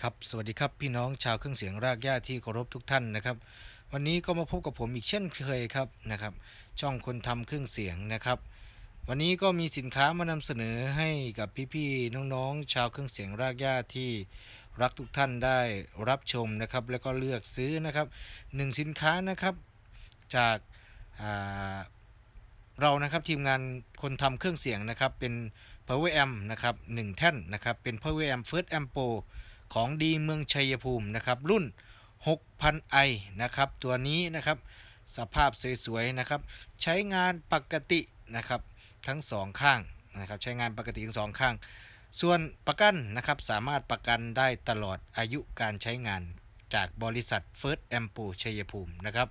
ครับสวัสดีครับพี่น้องชาวเครื่องเสียงรากหญ้าที่เคารพทุกท่านนะครับ วันนี้ก็มาพบกับผมอีกเช่นเคยครับนะครับช่องคนทำเครื่องเสียงนะครับ วันนี้ก็มีสินค้ามานำเสนอให้กับพี่ๆน้องๆชาวเครื่องเสียงรากหญ้าที่รักทุกท่านได้รับชมนะครับ แล้วก็เลือกซื้อนะครับหนึ่งสินค้านะครับจากาเรานะครับทีมงานคนทำเครื่องเสียงนะครับเป็น Power Amp นะครับหนึ่งแท่นนะครับเป็น Power Amp First Amp Pro ของดีเมืองชัยภูมินะครับ รุ่น 6,000i นะครับ ตัวนี้นะครับ สภาพสวยๆนะครับ ใช้งานปกตินะครับ ทั้งสองข้างนะครับ ใช้งานปกติทั้งสองข้าง ส่วนประกันนะครับ สามารถประกันได้ตลอดอายุการใช้งานจากบริษัท First a m p o ชัยภูมินะครับ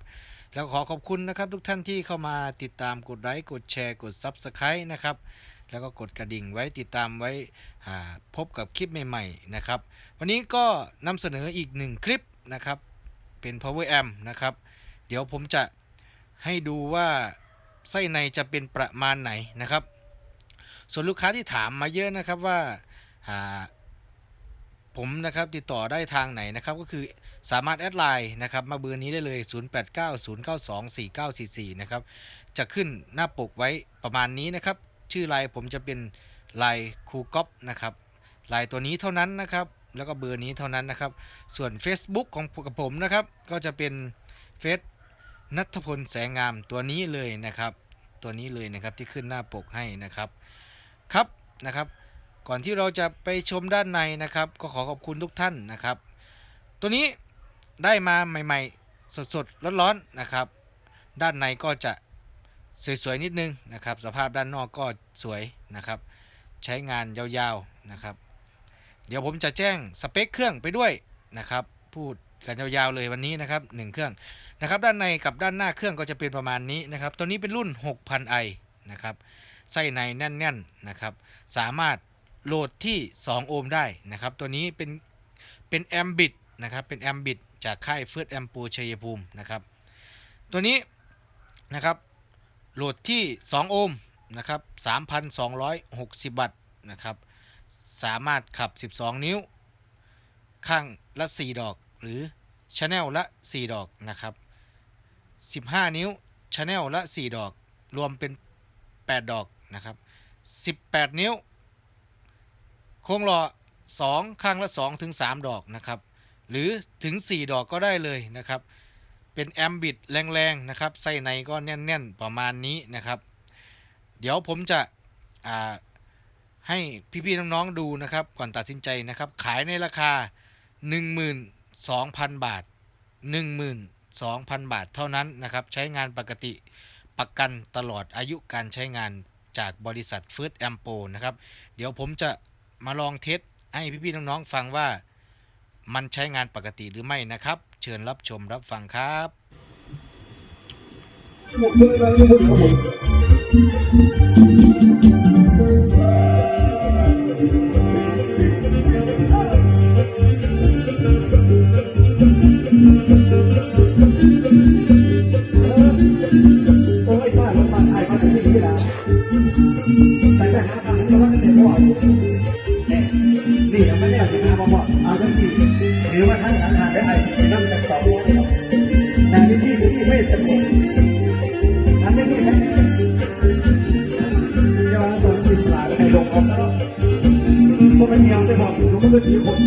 แล้วขอขอบคุณนะครับทุกท่านที่เข้ามาติดตามกดไลค์กดแชร์กด Subscribe นะครับ แล้วก็กดกระดิ่งไว้ติดตามไว้อ่าพบกับคลิปใหม่ๆนะครับ วันนี้ก็นำเสนออีกหนึ่งคลิปนะครับ เป็น power amp นะครับ เดี๋ยวผมจะให้ดูว่าไส้ในจะเป็นประมาณไหนนะครับ ส่วนลูกค้าที่ถามมาเยอะนะครับว่าอ่าผมนะครับติดต่อได้ทางไหนนะครับก็คือสามารถแอดไลน์นะครับมาเบอร์นี้ได้เลย 0890924944 นะครับ จะขึ้นหน้าปกไว้ประมาณนี้นะครับ ชื่อไลน์ผมจะเป็นไลน์ครูก๊อปนะครับไลน์ตัวนี้เท่านั้นนะครับ แล้วก็เบอร์นี้เท่านั้นนะครับ ส่วน Facebook ของกับผมนะครับ ก็จะเป็นเฟซนัทพลแสงงามตัวนี้เลยนะครับ ตัวนี้เลยนะครับที่ขึ้นหน้าปกให้นะครับครับนะครับ ก่อนที่เราจะไปชมด้านในนะครับ ก็ขอขอบคุณทุกท่านนะครับ ตัวนี้ได้มาใหม่ ๆ สดๆร้อนๆนะครับ ด้านในก็จะ สวยๆนิดนึงนะครับ สภาพด้านนอกก็สวยนะครับ ใช้งานยาวๆนะครับ เดี๋ยวผมจะแจ้งสเปคเครื่องไปด้วยนะครับ พูดกันยาวๆเลยวันนี้นะครับหนึ่งเครื่องนะครับ ด้านในกับด้านหน้าเครื่องก็จะเป็นประมาณนี้นะครับ ตัวนี้เป็นรุ่น 6,000i นะครับไส้ในแน่นๆนะครับ สามารถโหลดที่ 2 โอห์มได้นะครับ ตัวนี้เป็นเป็นแอมบิดนะครับเป็นแอมบิดจากค่ายเฟิร์สแอมปูชัยภูมินะครับ ตัวนี้นะครับ โหลดที่ 2 โอห์มนะครับ 3,260 วัตต์นะครับ สามารถขับ 12 นิ้ว ข้างละ 4 ดอก หรือชแนลละ 4 ดอกนะครับ 15 นิ้วชแนลละ 4 ดอก รวมเป็น 8 ดอกนะครับ 18 นิ้ว โค้งหล้อ2 ข้างละ 2 ถึง 3 ดอกนะครับ หรือถึง 4 ดอกก็ได้เลยนะครับ เป็นแอมบิดแรงๆนะครับไส้ในก็แน่นๆประมาณนี้นะครับ เดี๋ยวผมจะให้พี่ๆน้องๆดูนะครับ ก่อนตัดสินใจนะครับ ขายในราคา 12,000 บาท 12,000 บาทเท่านั้นนะครับ ใช้งานปกติประกันตลอดอายุการใช้งานจากบริษัท First a m p o นะครับ เดี๋ยวผมจะมาลองเทสให้พี่ๆน้องๆฟังว่ามันใช้งานปกติหรือไม่นะครับ เชิญรับชมรับฟังครับ นี่ยังไม่ได้สินะพ่อพ่อเอาจังสิหรือว่าท่านทางได้ไอ้สินั่งจากสองแต่ที่ที่ที่ไม่สะดวกอันนี้ที่แท้ยอมสองสิบหลายให้ลงเอาซะพวกมันยังจะบอกอยู่ทุกคนเป็นสีคน